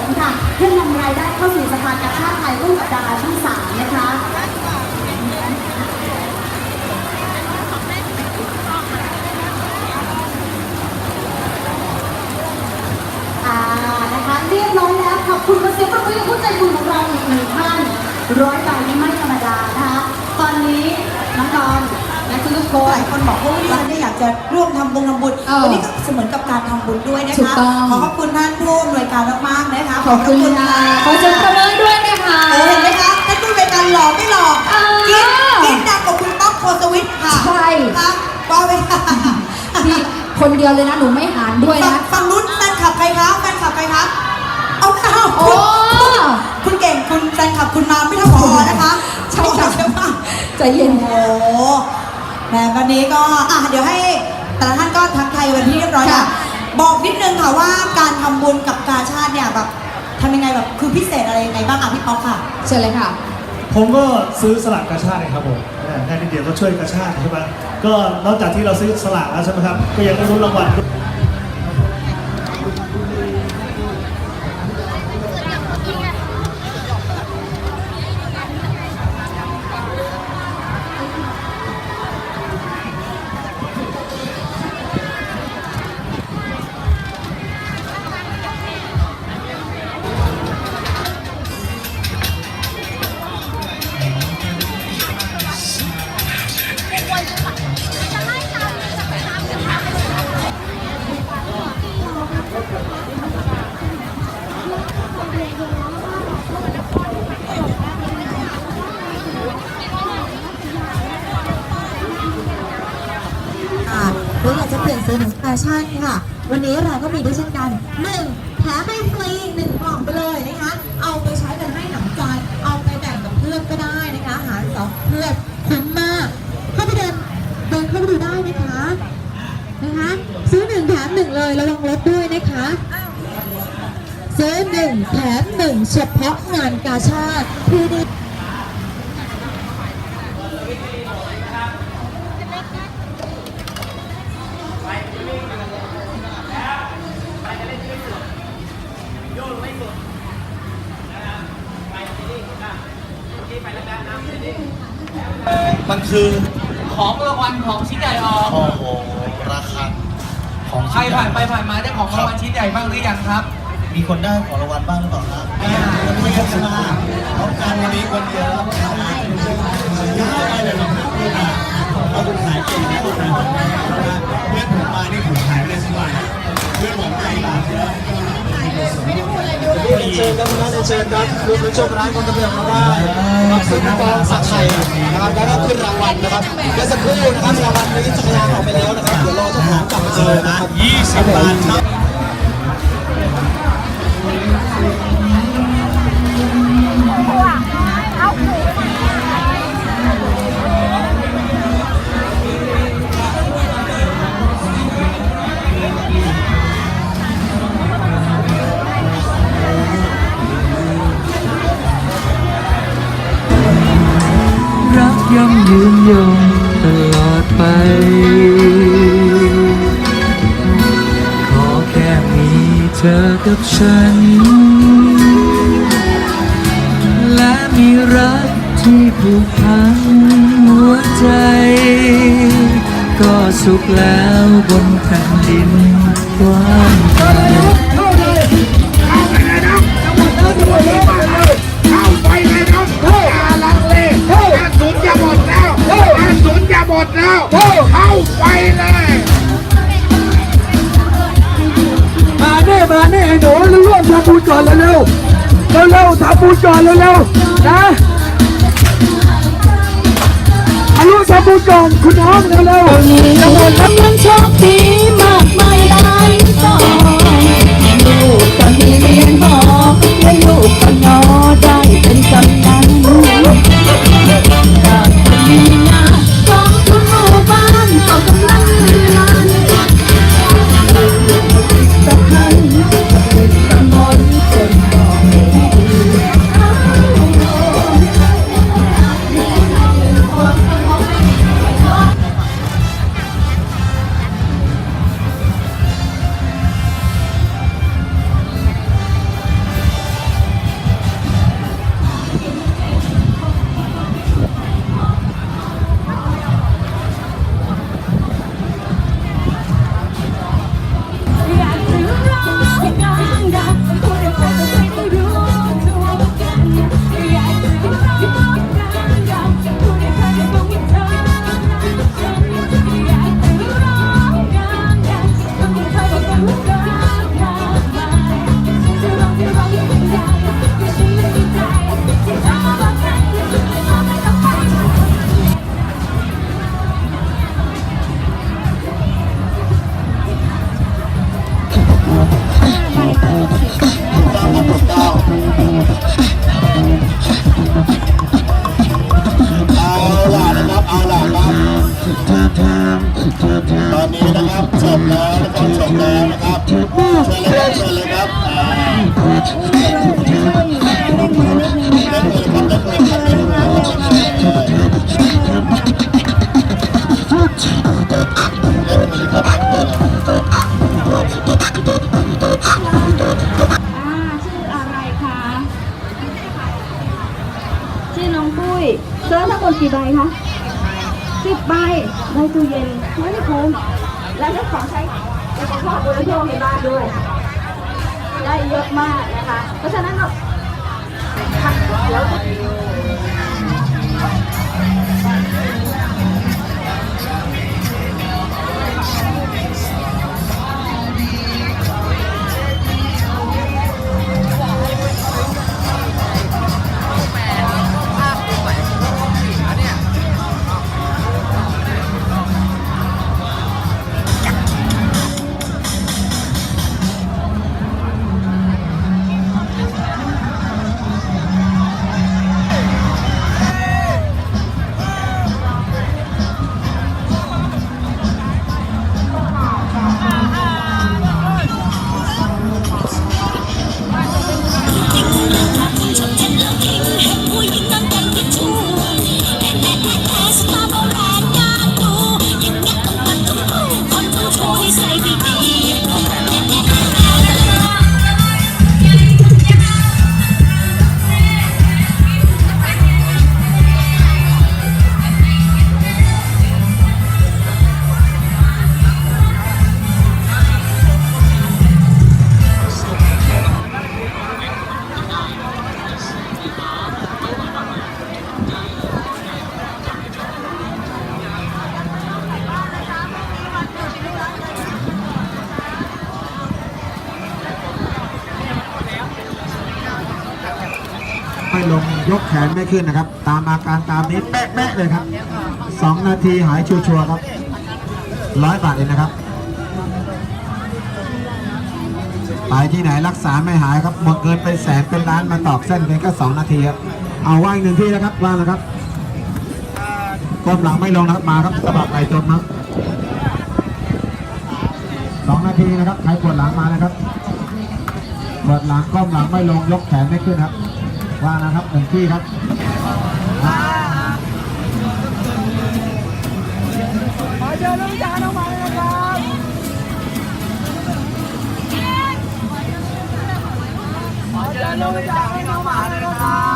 นค่ะเพื่อนำรายได้เข้าสู่สภากาชาติไทยร่วมกับดาราช่องสามนะคะ อ่านะคะเรียบร้อยแล้วขอบคุณมาเสียงปรบมือกับผู้ใจบุญของเราอีกหนึ่งท่านร้อยใบนี่ไม่ธรรมดานะคะตอนนี้น้องดอน และทุกๆคหนลายคนบอกว่าดิฉันเนี่ยอยากจะร่วมทำบุญทำบุญเออวันนี้ก็เสมือนกับการทำบุญด้วยนะถูกคะต้อง ขอขอบคุณท่านผู้อำนวยการมากๆนะคะขอบคุณค่ะขอเสียงปรบมือด้วยนะคะ เออเห็นไหมคะท่านผู้อำนวยการหล่อไม่หล่อเออ กินกินดังกว่าคุณป๊อกโคสวิทค่ะใช่ครับว่าไหมคะนี่คนเดียวเลยนะหนูไม่หารด้วยฝั่งนะ ฝั่งนู้นแฟนคลับใครคะแฟนคลับใครคะเอาเอาโอ้ คุณคุณเก่งคุณแฟนคลับคุณมาไม่เท่าพอนะคะใช่ค่ะ ใช่ปะ ใจเย็น โอ้โห แหมวันนี้ก็อะเดี๋ยวให้แต่ละท่านก็ทักทายวันที่เรียบร้อยแล้วค่ะ บอกนิดนึงค่ะว่าการทำบุญกับกาชาติเนี่ยแบบทำยังไงแบบคือพิเศษอะไรยังไงบ้างอะพี่ป๊อกค่ะ เชิญเลยค่ะ ผมก็ซื้อสลากกาชาติเองครับผมแค่นิดเดียวก็ช่วยกาชาติใช่ไหมก็นอกจากที่เราซื้อสลากแล้วใช่ไหมครับ ก็ยังได้รุ้นรางวัลด้วย ปลี่ยนซื้อหนังกาชาติค่ะ วันนี้เราก็มีด้วยเช่นกันหนึ่งแถมให้ฟรีหนึ่งกล่องไปเลยนะคะ เอาไปใช้กันให้หนำใจเอาไปแบ่งกับเพื่อนก็ได้นะคะหารสองเพื่อนคุ้มมากเข้าไปเดินเดินเข้าไปดูได้นะคะนะคะ ซื้อหนึ่งแถมหนึ่งเลยระวังลดด้วยนะคะซื้อหนึ่งแถมหนึ่งเฉพาะงานกาชาติที่นี่ คือของรางวัลของชิ้นใหญ่ออกโอ้โหราคาของใครชิ้นใหญ่ผ่านไปผ่านมาได้ของรางวัลชิ้นใหญ่บ้างหรือยังครับ มีคนได้ของรางวัลบ้างหรือเปล่าครับวันนี้กันมาเอาการวันนี้คนเดียวได้เลยครับเอาคุณขายเก่งนะคุณนะเพื่อนผมมานี่ผมขายไม่ได้สักวันเพื่อน เชิญครับนเชิญครับรวมถึงโชคร้านคนตะเบียงมาได้รับซื้อกองสักไข่นะครับแล้วก็ขึ้นรางวัลนะครับและสักครู่นะครับรางวัลนี้จักรยานออกไปแล้วนะครับเดี๋ยวรอเจ้าของกลับมาเจอนะครับ20บาทครับ มยืนยงตลอดไป ขอแค่มีเธอกับฉัน และมีรักที่ผูกพันหัวใจ ก็สุขแล้วบนแผ่นดินกว้าง ดแล้วเข้าไปเลย มาเน่มาเน่ไอ้หนูร่วมทำบุญก่อนเร็วๆเร็วๆทำบุญก่อนเร็วๆนะอาร่วมทำบุญก่อนคุณน้องเร็วๆมีรางวัลกำลังโชคดีมากม กี่ใบคะสิบใบได้ตู้เย็นไม่ได้คุ้มและได้ของใช้อุปกรณ์บริโภคในบ้านด้วย ได้เยอะมากนะคะ เพราะฉะนั้นเราเดี๋ยว ยกแขนไม่ขึ้นนะครับ ตามอาการตามนี้เป๊ะๆเลยครับสองนาทีหายชัวร์ๆครับร้อยบาทเองนะครับไปที่ไหนรักษาไม่หายครับหมดเงินเป็นแสนเป็นล้านมาตอกเส้นเพียงแค่สองนาทีครับเอาว่างหนึ่งที่นะครับว่างนะครับก้มหลังไม่ลงนะครับมาครับสะบัดไหลจมครับสองนาทีนะครับใครปวดหลังมานะครับปวดหลังก้มหลังไม่ลงยกแขนไม่ขึ้นครับ่านะครับหนึ่งที่ครับมาเจอลูกจานออกมาเลยนะครับมาเจอลูกจาน้อกมาเลยนะครับ